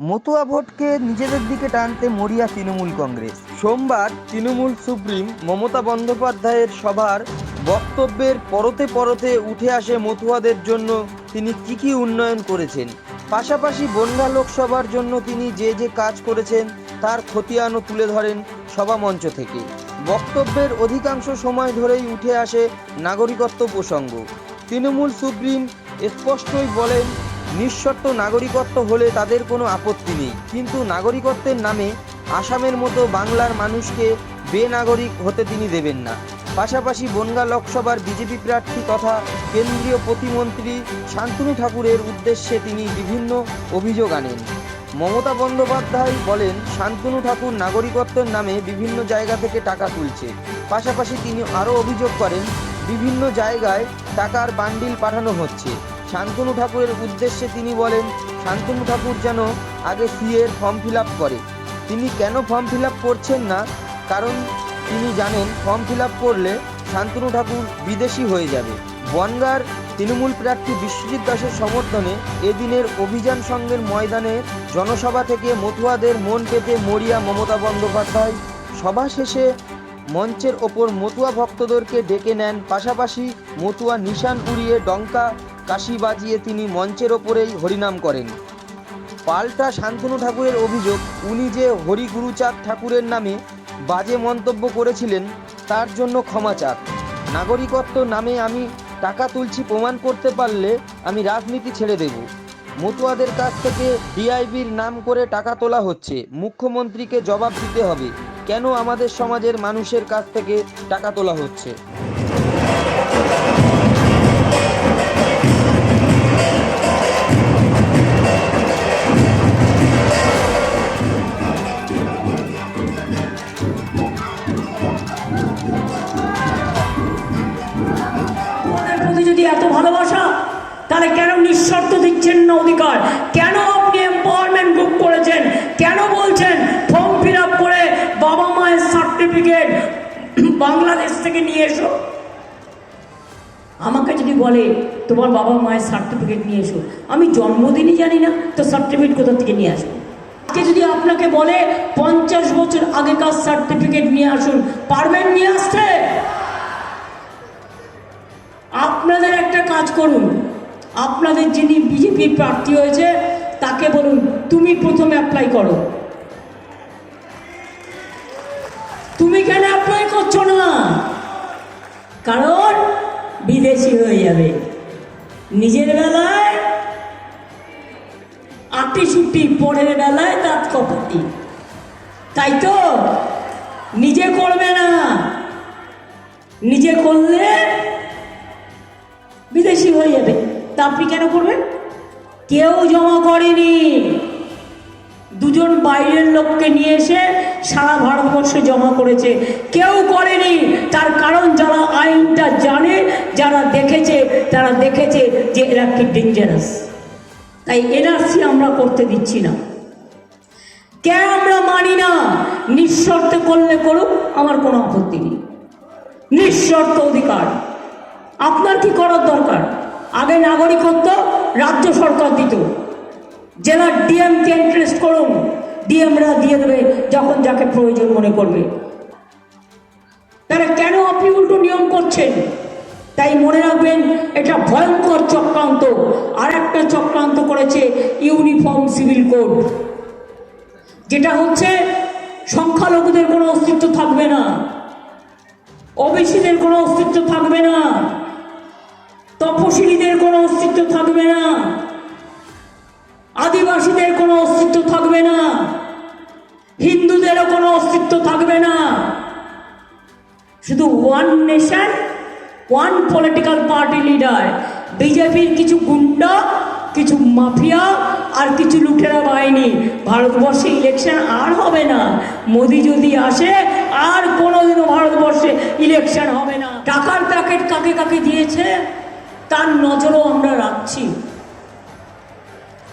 মতুয়া ভোটকে নিজেদের দিকে টানতে মরিয়া তৃণমূল কংগ্রেস। সোমবার তৃণমূল সুপ্রিম মমতা বন্দ্যোপাধ্যায়ের সভার বক্তব্যের পরতে পরতে উঠে আসে মতুয়াদের জন্য তিনি কি কি উন্নয়ন করেছেন। পাশাপাশি বনগা লোকসভার জন্য তিনি যে যে কাজ করেছেন তার খতিয়ানও তুলে ধরেন সভা মঞ্চ থেকে। বক্তব্যের অধিকাংশ সময় ধরেই উঠে আসে নাগরিকত্ব প্রসঙ্গ। তৃণমূল সুপ্রিম স্পষ্টই বলেন নিঃশর্ত নাগরিকত্ব হলে তাদের কোনো আপত্তি নেই। কিন্তু নাগরিকত্বের নামে আসামের মতো বাংলার মানুষকে বেনাগরিক হতে তিনি দেবেন না। পাশাপাশি বনগা লোকসভার বিজেপি প্রার্থী তথা কেন্দ্রীয় প্রতিমন্ত্রী শান্তনু ঠাকুরের উদ্দেশ্যে তিনি বিভিন্ন অভিযোগ আনেন। মমতা বন্দ্যোপাধ্যায় বলেন, শান্তনু ঠাকুর নাগরিকত্বের নামে বিভিন্ন জায়গা থেকে টাকা তুলছে। পাশাপাশি তিনি আরও অভিযোগ করেন, বিভিন্ন জায়গায় টাকার বান্ডিল পাঠানো হচ্ছে। শান্তনু ঠাকুরের উদ্দেশ্যে তিনি বলেন, শান্তনু ঠাকুর যেন আগে সিএর ফর্ম ফিল করে। তিনি কেন ফর্ম ফিল করছেন না? কারণ তিনি জানেন, ফর্ম ফিল করলে শান্তনু ঠাকুর বিদেশি হয়ে যাবে। বনগার তৃণমূল প্রার্থী বিশ্বজিৎ দাসের সমর্থনে এদিনের অভিযান সঙ্গের ময়দানে জনসভা থেকে মতুয়াদের মন পেতে মরিয়া মমতা বন্দ্যোপাধ্যায় সভা শেষে মঞ্চের ওপর মতুয়া ভক্তদেরকে ডেকে নেন। পাশাপাশি মতুয়া নিশান উড়িয়ে ডঙ্কা কাশি বাজিয়ে তিনি মঞ্চের ওপরেই হরিনাম করেন। পাল্টা শান্তনু ঠাকুরের অভিযোগ, উনি যে হরিগুরুচাঁদ ঠাকুরের নামে বাজে মন্তব্য করেছিলেন, তার জন্য ক্ষমা চাক। নাগরিকত্ব নামে আমি টাকা তুলছি প্রমাণ করতে পারলে আমি রাজনীতি ছেড়ে দেব। মতুয়াদের কাছ থেকে ডিআইবির নাম করে টাকা তোলা হচ্ছে। মুখ্যমন্ত্রীকে জবাব দিতে হবে, কেন আমাদের সমাজের মানুষের কাছ থেকে টাকা তোলা হচ্ছে? দিচ্ছেন না অধিকার। কেন আপনি এম্পাওয়ারমেন্ট গ্রুপ করেছেন? কেন বলছেন ফর্ম ফিল করে বাবা মায়ের সার্টিফিকেট বাংলাদেশ থেকে নিয়ে এসো? আমাকে যদি বলে তোমার বাবা মায়ের সার্টিফিকেট নিয়ে এসো, আমি জন্মদিনই জানি না, তো সার্টিফিকেট কোথা থেকে নিয়ে আসব? আজকে যদি আপনাকে বলে পঞ্চাশ বছর আগেকার সার্টিফিকেট নিয়ে আসুন, পারবেন নিয়ে আসতে? আপনাদের একটা কাজ করুন আপনাদের যিনি বিজেপি প্রার্থী হয়েছে, তাকে বলুন, তুমি প্রথমে অ্যাপ্লাই করো। তুমি কেন অ্যাপ্লাই করছ না? কারণ বিদেশি হয়ে যাবে। নিজের বেলায় আটি সুটি পরের বেলায় দাঁত কপাটি তাই তো নিজে করবে না। নিজে করলে বিদেশি হয়ে যাবে। তা আপনি কেন করবেন? কেউ জমা করেনি। দুজন বাইরের লোককে নিয়ে এসে সারা ভারতবর্ষে জমা করেছে। কেউ করেনি। তার কারণ যারা আইনটা জানে, যারা দেখেছে, তারা দেখেছে যে এরা কি ডেঞ্জারাস তাই এনআরসি আমরা করতে দিচ্ছি না। কেন আমরা মানি না? নিঃশর্ত করলে করুক, আমার কোনো আপত্তি নেই। নিঃশর্ত অধিকার। আপনার কি করার দরকার? আগে নাগরিকত্ব, রাজ্য সরকার দিত। জেলার ডিএমকে ইন্টারেস্ট করুন। ডিএমরা দিয়ে দেবে যখন যাকে প্রয়োজন মনে করবে। তারা কেন আপনি উল্টো নিয়ম করছেন? তাই মনে রাখবেন, এটা ভয়ঙ্কর চক্রান্ত। আর একটা চক্রান্ত করেছে ইউনিফর্ম সিভিল কোড। যেটা হচ্ছে, সংখ্যালঘুদের কোনো অস্তিত্ব থাকবে না। ওবিসিদের কোনো অস্তিত্ব থাকবে না। তপশিলীদের কোনো অস্তিত্ব থাকবে না। আদিবাসীদের কোনো অস্তিত্ব থাকবে না। হিন্দুদেরও কোনো অস্তিত্ব থাকবে না। শুধু one nation one political party leader বিজেপির কিছু গুন্ডা, কিছু মাফিয়া আর কিছু লুটেরা বাহিনী। ভারতবর্ষে ইলেকশন আর হবে না। মোদি যদি আসে, আর কোনোদিনও ভারতবর্ষে ইলেকশন হবে না। টাকার প্যাকেট কাকে কাকে দিয়েছে? তার নজরও আমরা রাখছি।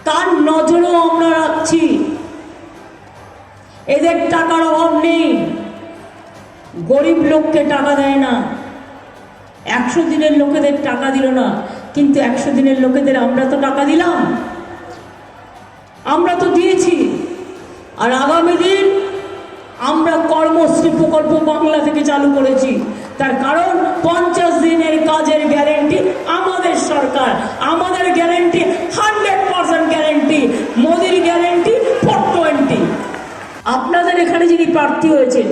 তার নজরও আমরা রাখছি। এদের টাকার অভাব নেই। গরিব লোককে টাকা দেয় না। একশো দিনের লোকেদের টাকা দিল না, কিন্তু একশো দিনের লোকেদের আমরা তো টাকা দিলাম। আমরা তো দিয়েছি। আর আগামী দিন আমরা প্রকল্প বাংলা থেকে চালু করেছি। তার কারণ পঞ্চাশ দিনের কাজের গ্যারেন্টি আমাদের সরকার। আমাদের গ্যারেন্টি হান্ড্রেড পার্সেন্ট গ্যারেন্টি মোদির গ্যারেন্টি ফোর টোয়েন্টি আপনাদের এখানে যিনি প্রার্থী হয়েছেন,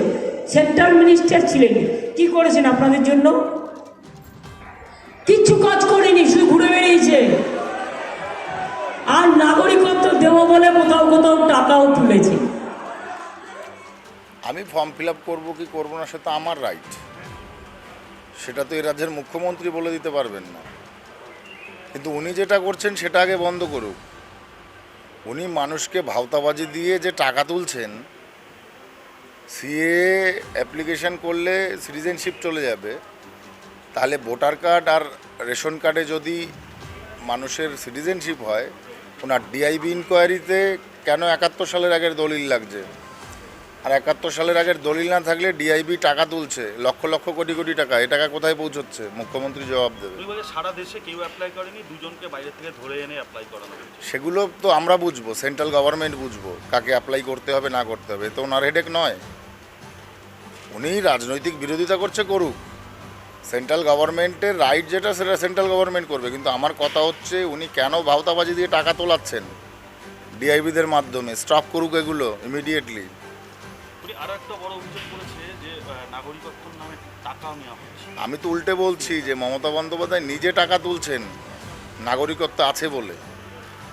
সেন্ট্রাল মিনিস্টার ছিলেন। কি করেছেন আপনাদের জন্য? কিচ্ছু কাজ করেনি, শুধু ঘুরে বেরিয়েছে আর নাগরিকত্ব দেবো বলে কোথাও কোথাও টাকাও তুলেছে। আমি ফর্ম ফিল আপ করব কি করব না সেটা আমার রাইট সেটা তো এই রাজ্যের মুখ্যমন্ত্রী বলে দিতে পারবেন না। কিন্তু উনি যেটা করছেন সেটা আগে বন্ধ করুক। উনি মানুষকে ভাওতাবাজি দিয়ে যে টাকা তুলছেন সিএ অ্যাপ্লিকেশন করলে সিটিজেনশিপ চলে যাবে। তাহলে ভোটার কার্ড আর রেশন কার্ডে যদি মানুষের সিটিজেনশিপ হয়, ওনার ডিআইবি ইনকোয়ারিতে কেন একাত্তর সালের আগের দলিল লাগছে? আর একাত্তর সালের আগের দলিল না থাকলে ডিআইবি টাকা তুলছে লক্ষ লক্ষ কোটি কোটি টাকা। এ টাকা কোথায় পৌঁছচ্ছে? মুখ্যমন্ত্রী জবাব দেবে। সারা দেশে কেউ অ্যাপ্লাই করেনি দুজনকে বাইরে থেকে ধরে এনে অ্যাপ্লাই করানো হয়েছে। সেগুলো তো আমরা বুঝব সেন্ট্রাল গভর্নমেন্ট বুঝব কাকে অ্যাপ্লাই করতে হবে না করতে হবে। তো ওনার হেডেক নয়। উনি রাজনৈতিক বিরোধিতা করছে করুক। সেন্ট্রাল গভর্নমেন্টের রাইট যেটা সেটা সেন্ট্রাল গভর্নমেন্ট করবে। কিন্তু আমার কথা হচ্ছে উনি কেন ভাওতাবাজি দিয়ে টাকা তোলাচ্ছেন? ডিআইবিদের মাধ্যমে। স্টপ করুক এগুলো ইমিডিয়েটলি উনি একটা বড় অভিযোগ করেছে যে নামে টাকা নেওয়া হচ্ছে। আমি তো উল্টে বলছি যে মমতা বন্দ্যোপাধ্যায় নিজে টাকা তুলছেন, নাগরিকত্ব আছে বলে।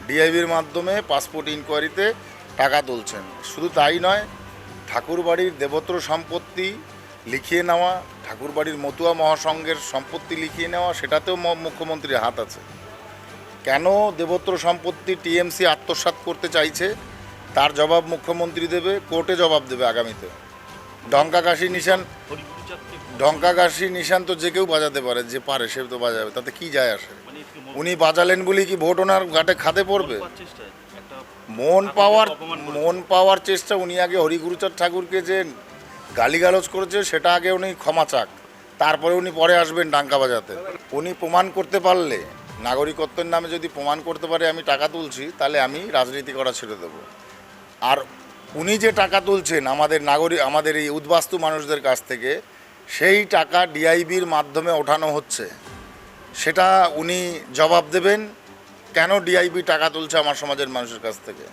ডিআইবির মাধ্যমে পাসপোর্ট ইনকোয়ারিতে টাকা তুলছেন। শুধু তাই নয়, ঠাকুরবাড়ির দেবত্র সম্পত্তি লিখিয়ে নেওয়া, ঠাকুরবাড়ির মতুয়া মহাসংঘের সম্পত্তি লিখিয়ে নেওয়া, সেটাতেও মুখ্যমন্ত্রীর হাত আছে। কেন দেবত্র সম্পত্তি টিএমসি আত্মসাৎ করতে চাইছে? তার জবাব মুখ্যমন্ত্রী দেবে, কোর্টে জবাব দেবে আগামীতে। ডঙ্কা কাশি নিশান হরিগুরুচাঁদকে ঢঙ্কা কাশি নিশান তো যে কেউ বাজাতে পারে, যে পারে সে তো বাজাবে, তাতে কি যায় আসে? উনি বাজালেন বলি কি ভোট ওনার ঘাটে খাতে পড়বে? মন পাওয়ার মন পাওয়ার চেষ্টা উনি আগে হরিগুরুচাঁদ ঠাকুরকে যে গালিগালজ করেছে, সেটা আগে উনি ক্ষমা চাক। তারপরে উনি পরে আসবেন ডাঙ্কা বাজাতে। উনি প্রমাণ করতে পারলে, নাগরিকত্বের নামে যদি প্রমাণ করতে পারে আমি টাকা তুলছি, তাহলে আমি রাজনীতি করা ছেড়ে দেবো। আর উনি যে টাকা তুলছেন আমাদের নাগরিক আমাদের এই উদ্বাস্তু মানুষদের কাছ থেকে, সেই টাকা ডিআইবির মাধ্যমে ওঠানো হচ্ছে। সেটা উনি জবাব দেবেন, কেন ডিআইবি টাকা তুলছে আমার সমাজের মানুষের কাছ থেকে?